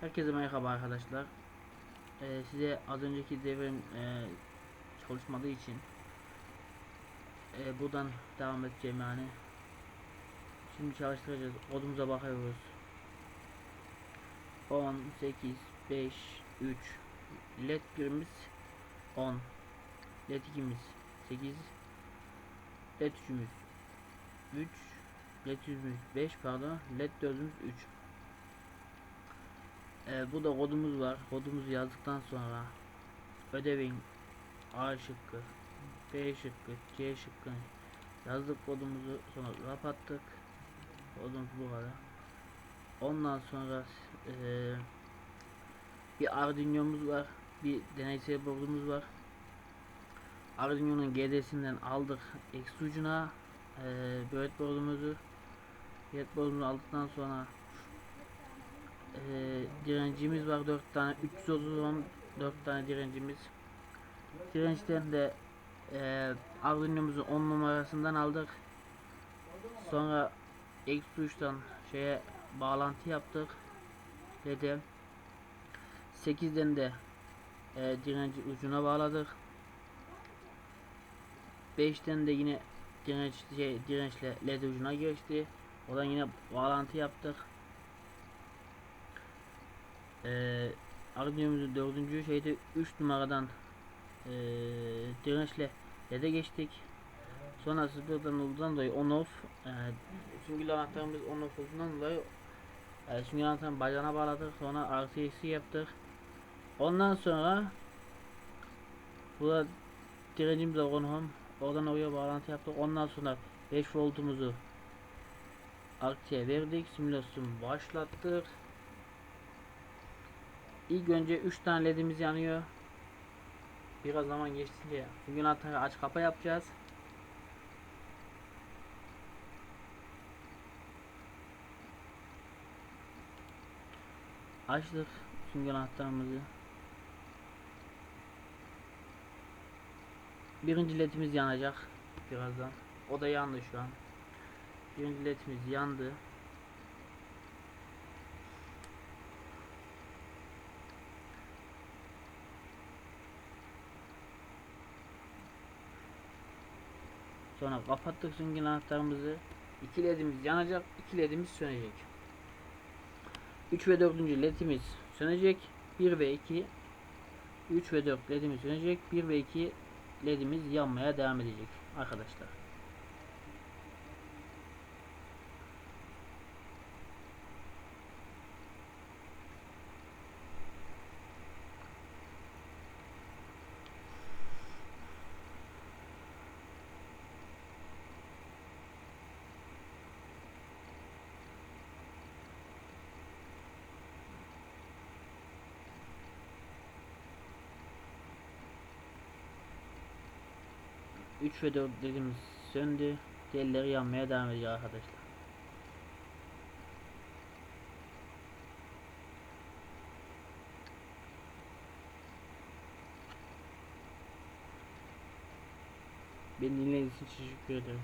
Herkese merhaba arkadaşlar. Ee, size az önceki devrim e, çalışmadığı için e, buradan devam edeceğim yani. Şimdi çalıştıracağız. Kodumuza bakıyoruz. 10, 8, 5, 3 LED 1'imiz 10 LED 2'miz 8 LED 3'ümüz 3 LED 100'ümüz 5 pardon LED 4'ümüz 3 ee, bu da kodumuz var. Kodumuzu yazdıktan sonra ödevin A şıkkı, B şıkkı, C şıkkı yazdık kodumuzu sonra kapattık. Kodumuz bu kadar. Ondan sonra eee bir Arduino'muz var. Bir deneysel board'umuz var. Arduino'nun GD'sinden aldık eksi ucuna eee breadboard'umuzu breadboard'umuzu aldıktan sonra eee direncimiz var 4 tane 330 ohm 4 tane direncimiz. Dirençten de eee Arduino'muzu 10 numarasından aldık. Sonra eksi uçtan şeye bağlantı yaptık. LED'e 8'den de eee direnci ucuna bağladık. 5'ten de yine direnç şey, dirençle led ucuna geçti. Oradan yine bağlantı yaptık ee, Arduino'muzun dördüncü şeyde 3 numaradan ee, dirençle LED'e geçtik. Sonra sıfırdan olduğundan dolayı on off e, süngül anahtarımız on off olduğundan dolayı e, süngül anahtarın bacağına bağladık. Sonra eksi yaptık. Ondan sonra burada direncimiz var 10 ohm. Oradan oraya bağlantı yaptık. Ondan sonra 5 voltumuzu artıya verdik. Simülasyon başlattık. İlk önce 3 tane ledimiz yanıyor. Biraz zaman geçtince bugün anahtarı aç kapa yapacağız. Açtık süngül anahtarımızı. Birinci ledimiz yanacak birazdan. O da yandı şu an. Birinci ledimiz yandı. Sonra kapattık süngül anahtarımızı. İki ledimiz yanacak, iki ledimiz sönecek. 3 ve 4. ledimiz sönecek. 1 ve 2 3 ve 4 ledimiz sönecek. 1 ve 2 ledimiz yanmaya devam edecek arkadaşlar. Üç ve 4 ledimiz söndü. Diğerleri yanmaya devam ediyor arkadaşlar. Beni dinlediğiniz için teşekkür ederim.